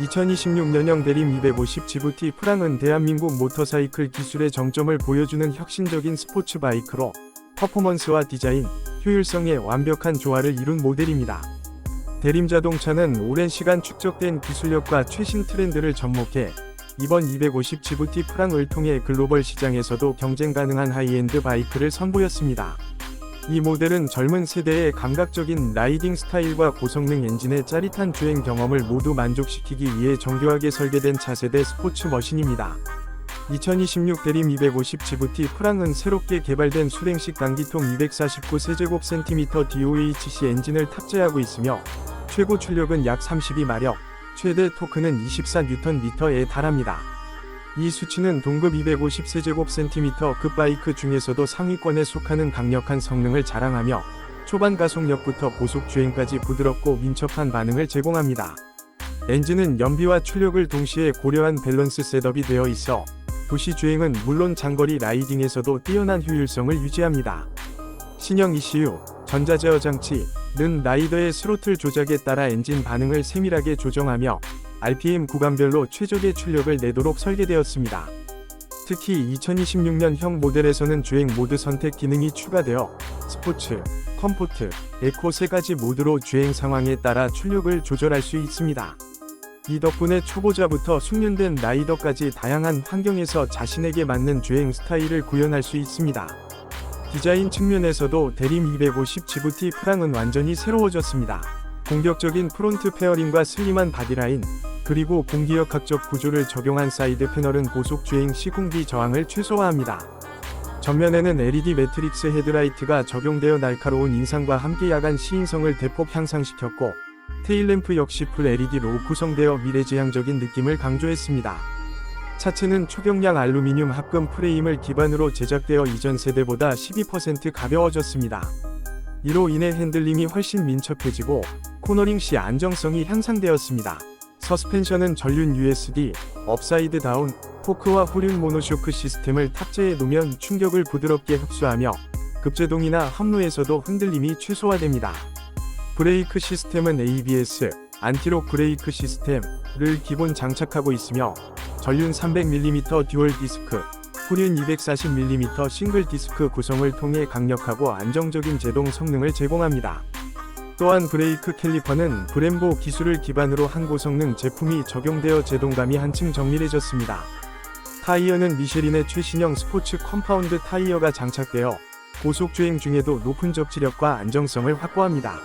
2026년형 대림 250 지부티 프랑은 대한민국 모터사이클 기술의 정점을 보여주는 혁신적인 스포츠 바이크로 퍼포먼스와 디자인, 효율성의 완벽한 조화를 이룬 모델입니다. 대림 자동차는 오랜 시간 축적된 기술력과 최신 트렌드를 접목해 이번 250 지부티 프랑을 통해 글로벌 시장에서도 경쟁 가능한 하이엔드 바이크를 선보였습니다. 이 모델은 젊은 세대의 감각적인 라이딩 스타일과 고성능 엔진의 짜릿한 주행 경험을 모두 만족시키기 위해 정교하게 설계된 차세대 스포츠 머신입니다. 2026 대림 250 지부티 프랑은 새롭게 개발된 수랭식 단기통 249 세제곱센티미터 DOHC 엔진을 탑재하고 있으며 최고 출력은 약 32마력, 최대 토크는 24Nm에 달합니다. 이 수치는 동급 250세제곱센티미터 급 바이크 중에서도 상위권에 속하는 강력한 성능을 자랑하며 초반 가속력부터 고속 주행까지 부드럽고 민첩한 반응을 제공합니다. 엔진은 연비와 출력을 동시에 고려한 밸런스 셋업이 되어 있어 도시 주행은 물론 장거리 라이딩에서도 뛰어난 효율성을 유지합니다. 신형 ECU, 전자제어 장치, 는 라이더의 스로틀 조작에 따라 엔진 반응을 세밀하게 조정하며 RPM 구간별로 최적의 출력을 내도록 설계되었습니다. 특히 2026년형 모델에서는 주행 모드 선택 기능이 추가되어 스포츠, 컴포트, 에코 세 가지 모드로 주행 상황에 따라 출력을 조절할 수 있습니다. 이 덕분에 초보자부터 숙련된 라이더까지 다양한 환경에서 자신에게 맞는 주행 스타일을 구현할 수 있습니다. 디자인 측면에서도 대림 250 지부티 프랑은 완전히 새로워졌습니다. 공격적인 프론트 페어링과 슬림한 바디라인, 그리고 공기역학적 구조를 적용한 사이드 패널은 고속 주행 시 공기 저항을 최소화합니다. 전면에는 LED 매트릭스 헤드라이트가 적용되어 날카로운 인상과 함께 야간 시인성을 대폭 향상시켰고, 테일램프 역시 풀 LED로 구성되어 미래지향적인 느낌을 강조했습니다. 차체는 초경량 알루미늄 합금 프레임을 기반으로 제작되어 이전 세대보다 12% 가벼워졌습니다. 이로 인해 핸들링이 훨씬 민첩해지고 코너링 시 안정성이 향상되었습니다. 서스펜션은 전륜 USD, 업사이드 다운, 포크와 후륜 모노쇼크 시스템을 탑재해 놓으면 충격을 부드럽게 흡수하며 급제동이나 합로에서도 흔들림이 최소화됩니다. 브레이크 시스템은 ABS, 안티록 브레이크 시스템을 기본 장착하고 있으며 전륜 300mm 듀얼 디스크, 후륜 240mm 싱글 디스크 구성을 통해 강력하고 안정적인 제동 성능을 제공합니다. 또한 브레이크 캘리퍼는 브렘보 기술을 기반으로 한 고성능 제품이 적용되어 제동감이 한층 정밀해졌습니다. 타이어는 미쉐린의 최신형 스포츠 컴파운드 타이어가 장착되어 고속주행 중에도 높은 접지력과 안정성을 확보합니다.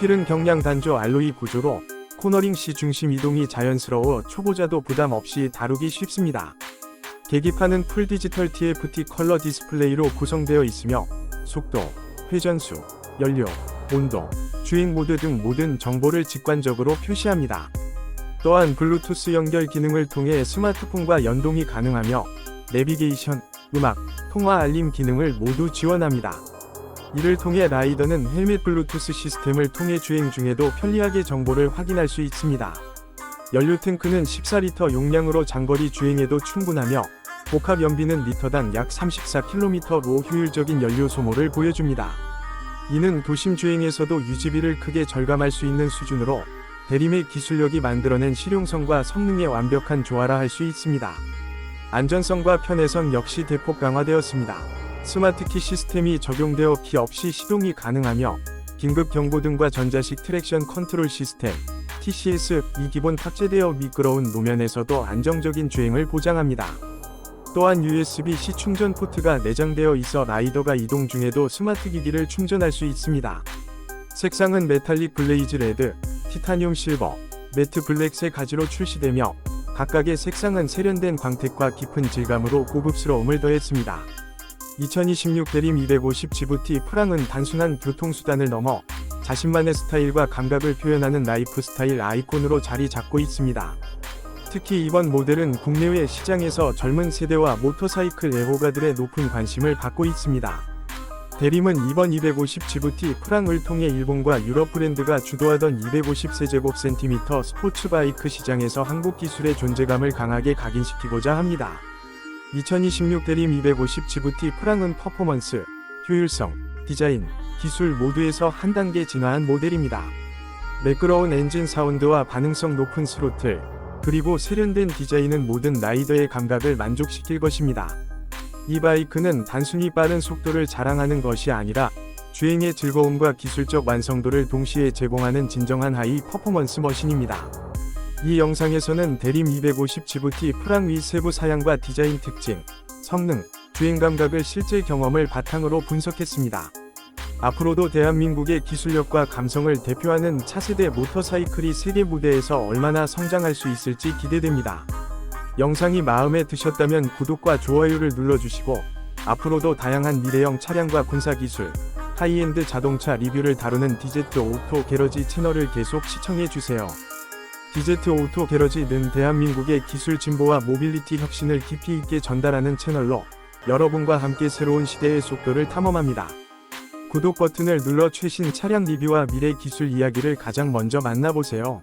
휠은 경량 단조 알로이 구조로 코너링 시 중심 이동이 자연스러워 초보자도 부담 없이 다루기 쉽습니다. 계기판은 풀 디지털 TFT 컬러 디스플레이로 구성되어 있으며 속도, 회전수, 연료, 온도, 주행 모드 등 모든 정보를 직관적으로 표시합니다. 또한 블루투스 연결 기능을 통해 스마트폰과 연동이 가능하며 내비게이션, 음악, 통화 알림 기능을 모두 지원합니다. 이를 통해 라이더는 헬멧 블루투스 시스템을 통해 주행 중에도 편리하게 정보를 확인할 수 있습니다. 연료 탱크는 14리터 용량으로 장거리 주행에도 충분하며 복합 연비는 리터당 약 34km로 효율적인 연료 소모를 보여줍니다. 이는 도심 주행에서도 유지비를 크게 절감할 수 있는 수준으로 대림의 기술력이 만들어낸 실용성과 성능의 완벽한 조화라 할 수 있습니다. 안전성과 편의성 역시 대폭 강화되었습니다. 스마트키 시스템이 적용되어 키 없이 시동이 가능하며 긴급 경보등과 전자식 트랙션 컨트롤 시스템 TCS이 기본 탑재되어 미끄러운路면에서도 안정적인 주행을 보장합니다. 또한 USB-C 충전 포트가 내장되어 있어 라이더가 이동 중에도 스마트 기기를 충전할 수 있습니다. 색상은 메탈릭 블레이즈 레드, 티타늄 실버, 매트 블랙 세 가지로 출시되며 각각의 색상은 세련된 광택과 깊은 질감으로 고급스러움을 더했습니다. 2026 대림 250 지부티 프랑은 단순한 교통수단을 넘어 자신만의 스타일과 감각을 표현하는 라이프 스타일 아이콘으로 자리 잡고 있습니다. 특히 이번 모델은 국내외 시장에서 젊은 세대와 모터사이클 애호가들의 높은 관심을 받고 있습니다. 대림은 이번 250 지부티 프랑을 통해 일본과 유럽 브랜드가 주도하던 250 세제곱센티미터 스포츠 바이크 시장에서 한국 기술의 존재감을 강하게 각인시키고자 합니다. 2026 대림 250 지부티 프랑은 퍼포먼스, 효율성, 디자인, 기술 모두에서 한 단계 진화한 모델입니다. 매끄러운 엔진 사운드와 반응성 높은 스로틀, 그리고 세련된 디자인은 모든 라이더의 감각을 만족시킬 것입니다. 이 바이크는 단순히 빠른 속도를 자랑하는 것이 아니라 주행의 즐거움과 기술적 완성도를 동시에 제공하는 진정한 하이 퍼포먼스 머신입니다. 이 영상에서는 대림 250GVT 프랑 위 세부 사양과 디자인 특징, 성능, 주행 감각을 실제 경험을 바탕으로 분석했습니다. 앞으로도 대한민국의 기술력과 감성을 대표하는 차세대 모터사이클이 세계 무대에서 얼마나 성장할 수 있을지 기대됩니다. 영상이 마음에 드셨다면 구독과 좋아요를 눌러주시고 앞으로도 다양한 미래형 차량과 군사기술, 하이엔드 자동차 리뷰를 다루는 디제트 오토 게러지 채널을 계속 시청해주세요. 디제트 오토 게러지는 대한민국의 기술 진보와 모빌리티 혁신을 깊이 있게 전달하는 채널로 여러분과 함께 새로운 시대의 속도를 탐험합니다. 구독 버튼을 눌러 최신 차량 리뷰와 미래 기술 이야기를 가장 먼저 만나보세요.